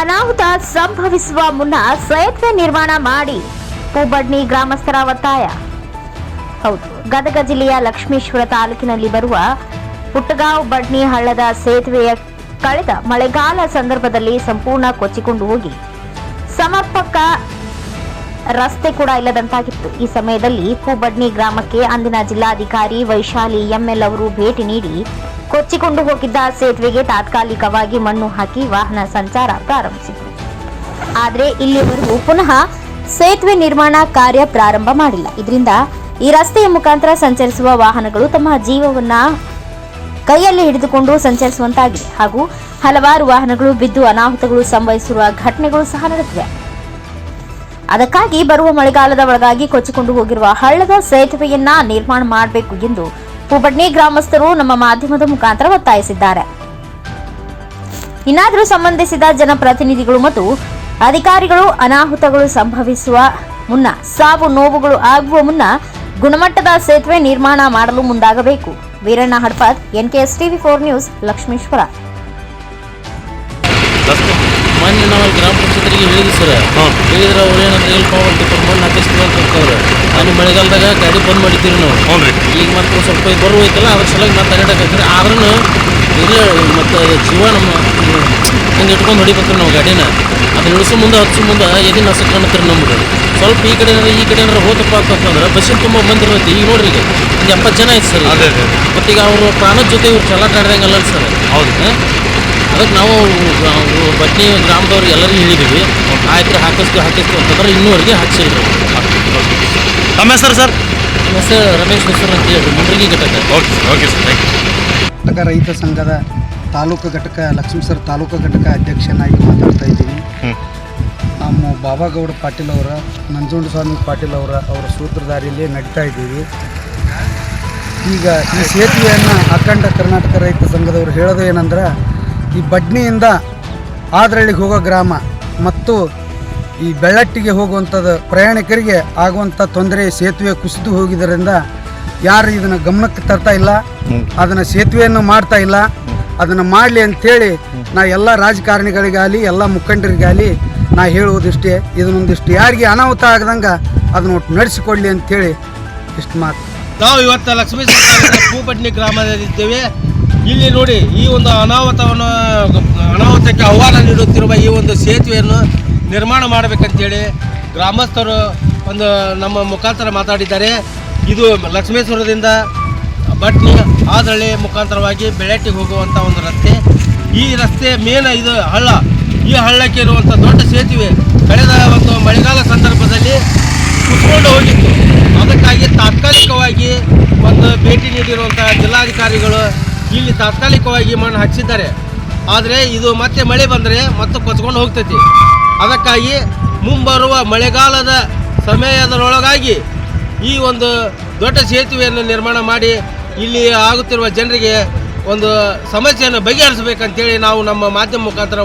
ಅನಾಹುತ ಸಂಭವಿಸುವ ಮುನ್ನ ಸೇತುವೆ ನಿರ್ಮಾಣ ಮಾಡಿ ಪೂಬಡ್ನಿ ಗ್ರಾಮಸ್ಥರ ಒತ್ತಾಯ. ಹೌದು, ಗದಗ ಜಿಲ್ಲೆಯ ಲಕ್ಷ್ಮೇಶ್ವರ ತಾಲೂಕಿನಲ್ಲಿ ಬರುವ ಪುಟ್ಟಗಾಂವ್ ಬಡ್ನಿ ಹಳ್ಳದ ಸೇತುವೆಯ ಕಳೆದ ಮಳೆಗಾಲ ಸಂದರ್ಭದಲ್ಲಿ ಸಂಪೂರ್ಣ ಕೊಚ್ಚಿಕೊಂಡು ಹೋಗಿ. ಸಮರ್ಪಕ ರಸ್ತೆ ಕೂಡ ಇಲ್ಲದಂತಾಗಿತ್ತು. ಈ ಸಮಯದಲ್ಲಿ ಪೂಬಡ್ನಿ ಗ್ರಾಮಕ್ಕೆ ಅಂದಿನ ಜಿಲ್ಲಾಧಿಕಾರಿ ವೈಶಾಲಿ ಎಂಎಲ್ ಅವರು ಭೇಟಿ ನೀಡಿ ಕೊಚ್ಚಿಕೊಂಡು ಹೋಗಿದ್ದ ಸೇತುವೆಗೆ ತಾತ್ಕಾಲಿಕವಾಗಿ ಮಣ್ಣು ಹಾಕಿ ವಾಹನ ಸಂಚಾರ ಪ್ರಾರಂಭಿಸಿತು. ಆದರೆ ಇಲ್ಲಿವರೆಗೂ ಪುನಃ ಸೇತುವೆ ನಿರ್ಮಾಣ ಕಾರ್ಯ ಪ್ರಾರಂಭ ಮಾಡಿಲ್ಲ. ಇದರಿಂದ ಈ ರಸ್ತೆಯ ಮುಖಾಂತರ ಸಂಚರಿಸುವ ವಾಹನಗಳು ತಮ್ಮ ಜೀವವನ್ನ ಕೈಯಲ್ಲಿ ಹಿಡಿದುಕೊಂಡು ಸಂಚರಿಸುವಂತಾಗಿದೆ. ಹಾಗೂ ಹಲವಾರು ವಾಹನಗಳು ಬಿದ್ದು ಅನಾಹುತಗಳು ಸಂಭವಿಸಿರುವ ಘಟನೆಗಳು ಸಹ ನಡೆದಿವೆ. ಅದಕ್ಕಾಗಿ ಬರುವ ಮಳೆಗಾಲದ ಒಳಗಾಗಿ ಕೊಚ್ಚಿಕೊಂಡು ಹೋಗಿರುವ ಹಳ್ಳದ ಸೇತುವೆಯನ್ನ ನಿರ್ಮಾಣ ಮಾಡಬೇಕು ಎಂದು ಪೂಬಡ್ನಿ ಗ್ರಾಮಸ್ಥರು ನಮ್ಮ ಮಾಧ್ಯಮದ ಮುಖಾಂತರ ಒತ್ತಾಯಿಸಿದ್ದಾರೆ. ಇನ್ನಾದರೂ ಸಂಬಂಧಿಸಿದ ಜನಪ್ರತಿನಿಧಿಗಳು ಮತ್ತು ಅಧಿಕಾರಿಗಳು ಅನಾಹುತಗಳು ಸಂಭವಿಸುವ ಮುನ್ನ ಸಾವು ನೋವುಗಳು ಆಗುವ ಮುನ್ನ ಗುಣಮಟ್ಟದ ಸೇತುವೆ ನಿರ್ಮಾಣ ಮಾಡಲು ಮುಂದಾಗಬೇಕು. Veeranna Hadpad NKS TV four news Lakshmeshwar. ಮೊನ್ನೆ ನಾವು ಗ್ರಾಮ ಪಂಚಾಯತ್ರಿಗೆ ಹೇಳಿದ್ವಿ ಸರ್. ಹೇಳಿದ್ರೆ ಅವ್ರು ಏನಂದ್ರೆ ಇಲ್ಲಿ ಪವರ್ ಟಿಪ್ಪರ್ ಮಣ್ಣು ಹಾಕಿಸ್ತೀವಿ ಅಂತ. ಅಲ್ಲಿ ಮಳೆಗಾಲದಾಗ ಗಾಡಿ ಬಂದ್ ಮಾಡಿದ್ದೀವಿ ನಾವು. ಹ್ಞೂ ರೀ. ಈಗ ಮತ್ತೆ ಸ್ವಲ್ಪ ಬರುವ ಐತಲ್ಲ ಅದ್ರ ಸಲುವಾಗಿ ಮತ್ತೆ ಅಡ್ಡಾಡಕೈತ್ರಿ ಆದ್ರೂ ಇಲ್ಲ ಮತ್ತು ಜೀವ ನಮ್ಮ ಹಂಗೆ ಇಟ್ಕೊಂಡು ಹೊಡಿಬೇಕ್ರಿ ನಾವು ಗಾಡಿನ. ಅದು ಇಳಿಸು ಮುಂದೆ ಹಚ್ಚೋ ಮುಂದೆ ಎದಿನ ಹಸಕ್ ಕಾಣತ್ರಿ ನಮ್ಗೆ. ಸ್ವಲ್ಪ ಈ ಕಡೆ ಏನಾರ ಈ ಕಡೆ ಏನಾರ ಹೋತಪ್ಪ ಅಂತಂದ್ರೆ ಬಸ್ಸಿನ ತುಂಬ ಬಂದಿರುತ್ತೆ. ಈಗ ನೋಡ್ರಿ ಈಗ ಒಂದು ಎಪ್ಪತ್ತು ಜನ ಐತೆ ಸರ್ ಮತ್ತೆ ಈಗ ಮತ್ತೀಗ ಅವರು ಪ್ರಾಣದ ಜೊತೆ ಇವ್ರು ಚಲಾಟ ಆಡ್ದಂಗಲ್ಲ ಸರ್. ಹೌದು. ಅದಕ್ಕೆ ನಾವು ಬಟ್ನಿ ಗ್ರಾಮದವ್ರಿಗೆ ಎಲ್ಲರಿಗೂ ಹೇಳಿದ್ದೀವಿ ಆಯ್ತು ಹಾಕಿಸ್ತು ಹಾಕಿಸ್ತೀವಿ ಅಂತಂದ್ರೆ ಇನ್ನೂವರೆಗೆ ಹಾಕ್ಸಿಲ್ರಿ ತಮ್ಮ ಹೆಸರು ಸರ್? ಹೆಸರು ರಮೇಶ್ ಹೆಸರು ಅಂತ ಹೇಳಿ ಮುಂಡ್ರಿಗಿ ಘಟಕ. Okay okay sir thank you ಘಟಕ ರೈತ ಸಂಘದ ತಾಲೂಕು ಘಟಕ ಲಕ್ಷ್ಮೀಸರ್ ತಾಲೂಕು ಘಟಕ ಅಧ್ಯಕ್ಷನಾಗಿ ಮಾತಾಡ್ತಾ ಇದ್ದೀನಿ. ನಮ್ಮ ಬಾಬಾಗೌಡ ಪಾಟೀಲ್ ಅವರ ನಂಜುಂಡಸ್ವಾಮಿ ಪಾಟೀಲ್ ಅವರ ಅವರ ಸೂತ್ರಧಾರಿಯಲ್ಲಿ ನಡೀತಾ ಇದ್ದೀವಿ. ಈಗ ಈ ಸೇತುವೆಯನ್ನು ಅಖಂಡ ಕರ್ನಾಟಕ ರೈತ ಸಂಘದವರು ಹೇಳೋದು ಏನಂದ್ರೆ ಈ ಬಡ್ನಿಯಿಂದ ಆದ್ರಳ್ಳಿಗೆ ಹೋಗೋ ಗ್ರಾಮ ಮತ್ತು ಈ ಬೆಳ್ಳಟ್ಟಿಗೆ ಹೋಗುವಂಥದ್ದು ಪ್ರಯಾಣಿಕರಿಗೆ ಆಗುವಂಥ ತೊಂದರೆ, ಸೇತುವೆ ಕುಸಿದು ಹೋಗಿದ್ದರಿಂದ ಯಾರು ಇದನ್ನು ಗಮನಕ್ಕೆ ತರ್ತಾ ಇಲ್ಲ, ಅದನ್ನು ಸೇತುವೆಯನ್ನು ಮಾಡ್ತಾ ಇಲ್ಲ. ಅದನ್ನು ಮಾಡಲಿ ಅಂಥೇಳಿ ನಾ ಎಲ್ಲ ರಾಜಕಾರಣಿಗಳಿಗಾಗಲಿ, ಎಲ್ಲ ಮುಖಂಡರಿಗಾಗಲಿ ನಾ ಹೇಳುವುದಿಷ್ಟೇ, ಇದನ್ನೊಂದಿಷ್ಟು ಯಾರಿಗೆ ಅನಾಹುತ ಆಗದಂಗೆ ಅದನ್ನು ಒಟ್ಟು ನಡೆಸಿಕೊಡ್ಲಿ ಅಂಥೇಳಿ ಇಷ್ಟು ಮಾತು. ನಾವು ಇವತ್ತು ಲಕ್ಷ್ಮೀ ಭೂಪಟ್ನಿ ಗ್ರಾಮದಲ್ಲಿದ್ದೇವೆ. ಇಲ್ಲಿ ನೋಡಿ ಈ ಒಂದು ಅನಾಹುತವನ್ನು ಅನಾಹುತಕ್ಕೆ ಆಹ್ವಾನ ನೀಡುತ್ತಿರುವ ಈ ಒಂದು ಸೇತುವೆಯನ್ನು ನಿರ್ಮಾಣ ಮಾಡಬೇಕಂತೇಳಿ ಗ್ರಾಮಸ್ಥರು ಒಂದು ನಮ್ಮ ಮುಖಾಂತರ ಮಾತಾಡಿದ್ದಾರೆ. ಇದು ಲಕ್ಷ್ಮೇಶ್ವರದಿಂದ ಬಟ್ನಿ ಆದಳ್ಳಿ ಮುಖಾಂತರವಾಗಿ ಬೆಳಟ್ಟಿಗೆ ಹೋಗುವಂಥ ಒಂದು ರಸ್ತೆ. ಈ ರಸ್ತೆ ಮೇನ್ ಇದು ಹಳ್ಳ. ಈ ಹಳ್ಳಕ್ಕೆ ಇರುವಂಥ ದೊಡ್ಡ ಸೇತುವೆ ಕಳೆದ ಒಂದು ಮಳೆಗಾಲ ಸಂದರ್ಭದಲ್ಲಿ ಕುತ್ಕೊಂಡು ಹೋಗಿತ್ತು. ಅದಕ್ಕಾಗಿ ತಾತ್ಕಾಲಿಕವಾಗಿ ಒಂದು ಭೇಟಿ ನೀಡಿರುವಂಥ ಜಿಲ್ಲಾಧಿಕಾರಿಗಳು ಇಲ್ಲಿ ತಾತ್ಕಾಲಿಕವಾಗಿ ಮಣ್ಣು ಹಾಕಿಸಿದ್ದಾರೆ. ಆದರೆ ಇದು ಮತ್ತೆ ಮಳೆ ಬಂದರೆ ಮತ್ತೆ ಕೊಚ್ಕೊಂಡು ಹೋಗ್ತೈತಿ. ಅದಕ್ಕಾಗಿ ಮುಂಬರುವ ಮಳೆಗಾಲದ ಸಮಯದರೊಳಗಾಗಿ ಈ ಒಂದು ದೊಡ್ಡ ಸೇತುವೆಯನ್ನು ನಿರ್ಮಾಣ ಮಾಡಿ ಇಲ್ಲಿ ಆಗುತ್ತಿರುವ ಜನರಿಗೆ ಒಂದು ಸಮಸ್ಯೆಯನ್ನು ಬಗೆಹರಿಸಬೇಕಂತೇಳಿ ನಾವು ನಮ್ಮ ಮಾಧ್ಯಮ ಮುಖಾಂತರ